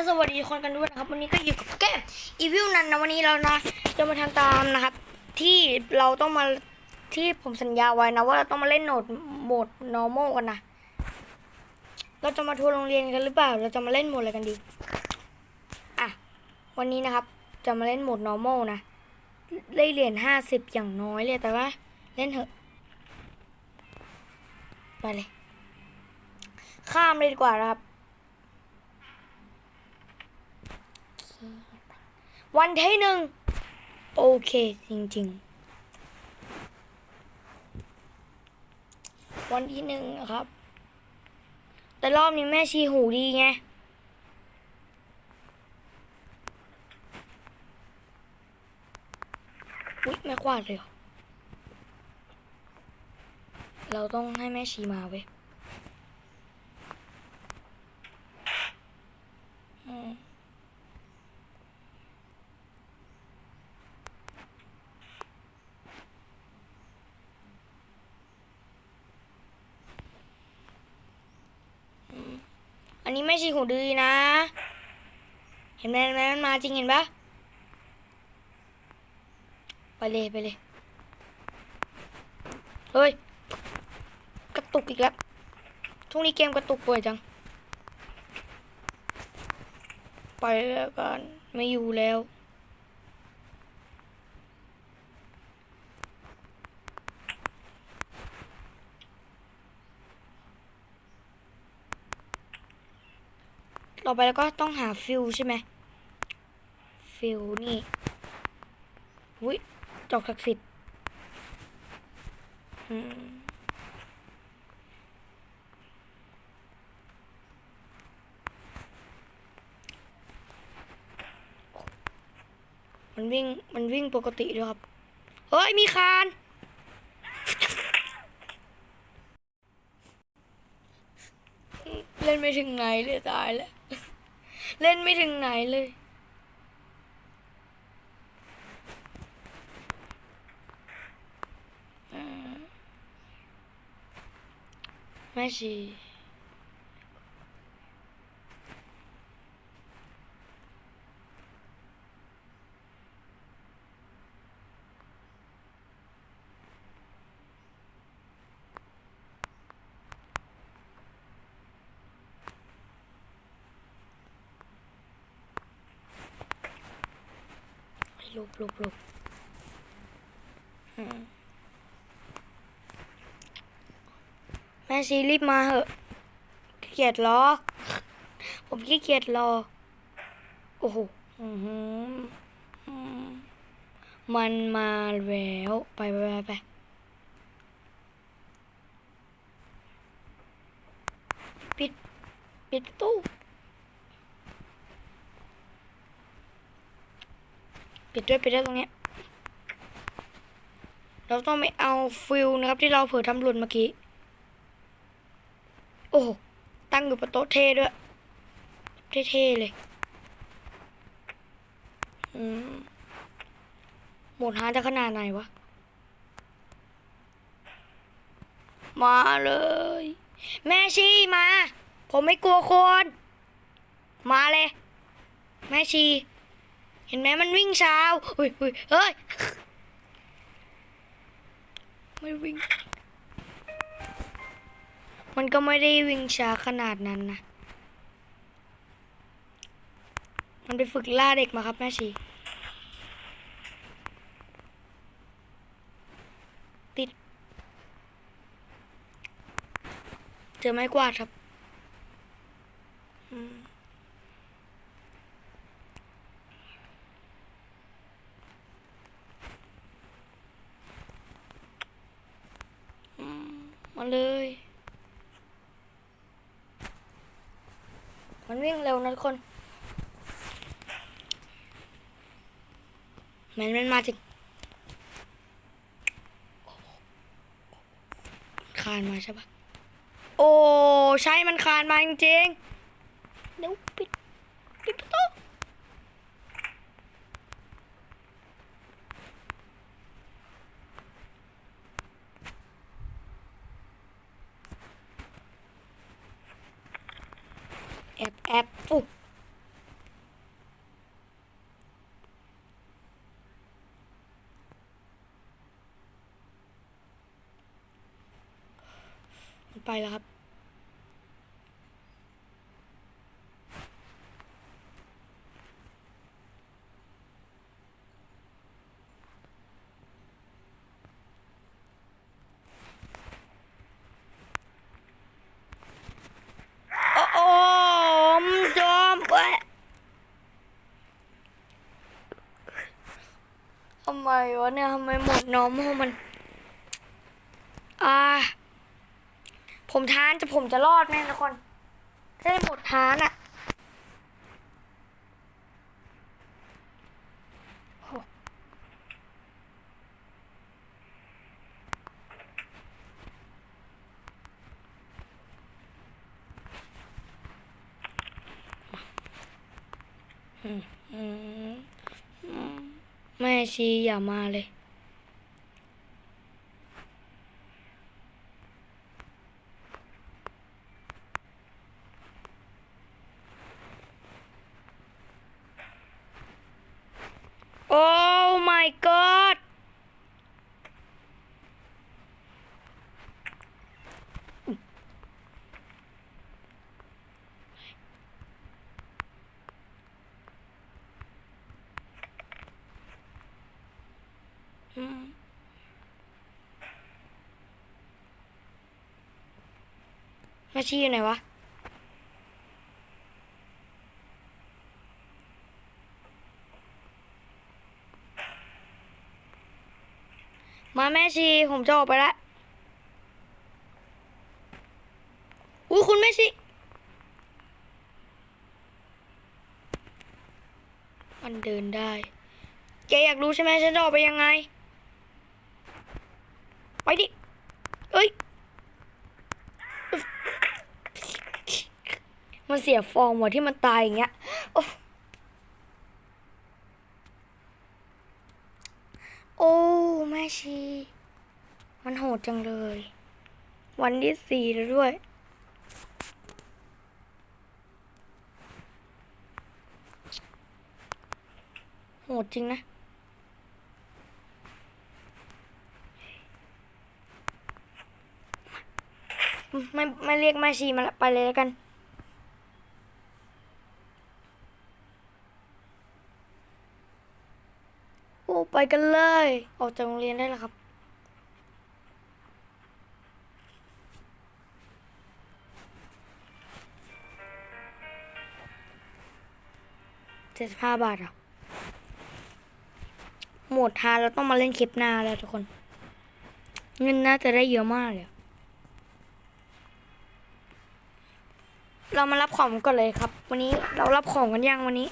ก็สวัสดีทุกคนกันด้วยนะครับ วันนี้ก็อยู่กับเกมอีวิวนันนะวันนี้เรานะจะมาทำตามนะครับ ที่เราต้องมาที่ผมสัญญาไว้นะว่าเราต้องมาเล่นโหมดโหมด normal กันนะเราจะมาทัวร์โรงเรียนกันหรือเปล่า เราจะมาเล่นโหมดอะไรกันดีอะวันนี้นะครับ จะมาเล่นโหมด normal นะได้เหรียญห้าสิบอย่างน้อยเลยแต่ว่า เล่นเถอะไปเลยข้ามเลยดีกว่านะครับ วันที่หนึ่งโอเคจริงๆ วันที่หนึ่งนะครับ แต่รอบนี้แม่ชีหูดีไงอุ๊ยแม่ควาดเลยเรอเราต้องให้แม่ชีมาเว้ยอืม อันนี้ไม่ใช่หูดือนะเห็นไหมเห็นไหมมันมาจริงเห็นปะไปเลยไปเลย เฮ้ย กระตุกอีกแล้วช่วงนี้เกมกระตุกป่วยจัง ไปแล้วกัน ไม่อยู่แล้ว ต่อไปแล้วก็ต้องหาฟิลใช่ไหมฟิลนี่วิจอกศักดิ์สิทธิ์มมันวิ่ง มันวิ่งปกติด้วยครับ เฮ้ย มีคานเล่นไม่ถึงไหนเลยตายแล้ว เล่นไม่ถึงไหนเลยไมแม่ชีห ลบหลบหลบอืมแม่ชีรีบมาเหอะขี้เกียจรอ ผมขี้เกียจรอ โอ้โหอื้อหืออืมมันมาแล้ว ไปไปไปไปปิด ปิดประตู้ ปิดด้วยปิดด้วยตรงนี้ เราต้องไม่เอาฟิลนะครับ ที่เราเผื่อทำหล่นเมื่อกี้ โอ้โหตั้งอยู่บนโต๊ะเท่ด้วยเท่ๆเลยอืมหมดฮาจะขนาดไหนวะ มาเลย แม่ชีมา ผมไม่กลัวคน มาเลย แม่ชี เห็นไหมมันวิ่งเช้าอุ้ยอุ้ยเฮ้ยไม่วิ่ง มันก็ไม่ได้วิ่งช้าขนาดนั้นนะ มันไปฝึกล่าเด็กมาครับแม่ชี ติด เจอไม้กวาดครับ อืม อืมมาเลย มันวิ่งนะทุกคนแมันมันมาจริงคานมาใช่ปะโอ้ ใช่มันคานมาจริงๆเดี๋ยวปิดปิดประตูแอบแอบปุ๊บ ไปแล้วครับ โอ้มจอมเว้ยทำไมวะเนี่ยทำไมหมดน้องมัน อ่า ผมทานจะผมจะรอดแน่ทุกคนถ้าได้หมดทานอะโอ้อืมอืมอืมแม่ชีอย่ามาเลย โอ้ my god อื มแม่ชีอยู่ไหนวะ มาแม่ชี ผมจะออกไปละอุ้คุณแม่ชีมันเดินได้ แกอยากรู้ใช่ไหมฉันจะออกไปยังไง ไปดิ เอ้ย มันเสียฟอร์มว่ะที่มันตายอย่างเงี้ยโอ้โอ้แม่ชี มันโหดจังเลย วันที่สี่แล้วด้วย โหดจริงนะ ไม่ไม่เรียกแม่ชีมาละไปเลยแล้วกัน โอ้ไปกันเลย ออกจากโรงเรียนได้แล้วครับ เจ็ดสิบห้าบาทอะหมดทานเราต้องมาเล่นคลิปหน้าแล้วทุกคน เงินน่าจะได้เยอะมากเลยอะ เรามารับของก่อนเลยครับ วันนี้เรารับของกันยังวันนี้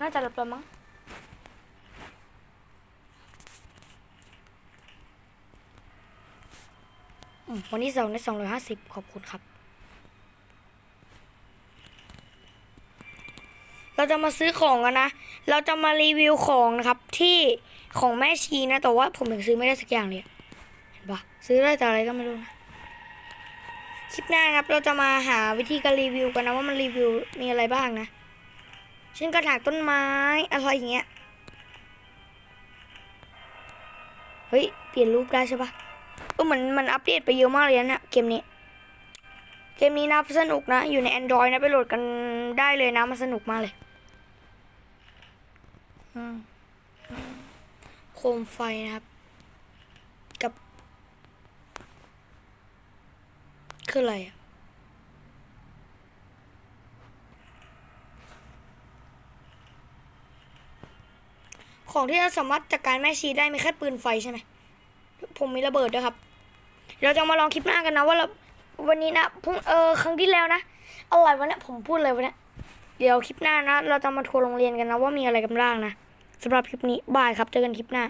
น่าจะรับแล้วมั้งวันที่สองได้สองร้อยห้าสิบขอบคุณครับ เราจะมาซื้อของกันนะ เราจะมารีวิวของนะครับที่ของแม่ชีนะ แต่ว่าผมยังซื้อไม่ได้สักอย่างเลยเห็นปะซื้อได้แต่อะไรก็ไม่รู้นะ คลิปหน้าครับ เราจะมาหาวิธีการรีวิวกันนะว่ามันรีวิวมีอะไรบ้างนะ เช่นกระถางต้นไม้อะไรอย่างเงี้ย เฮ้ย เปลี่ยนรูปได้ใช่ปะเออมันมันอัปเดตไปเยอะมากเลยนะเกมนี้ เกมนี้นะสนุกนะ อยู่ใน Android นะ ไปโหลดกันได้เลยนะ มันสนุกมากเลยโคมไฟนะครับ คืออะไรอะของที่เราสามารถจัดการแม่ชีได้มีแค่ปืนไฟใช่ไหมผมมีระเบิดด้วยครับเราจะมาลองคลิปหน้ากันนะว่าเราวันนี้นะพุ่งเออครั้งที่แล้วนะอะไรวะเนี่ยผมพูดอะไรวะเนี่ยเดี๋ยวคลิปหน้านะ เราจะมาทัวร์โรงเรียนกันนะว่ามีอะไรกันบ้างนะสำหรับคลิปนี้บายครับเจอกันคลิปหน้า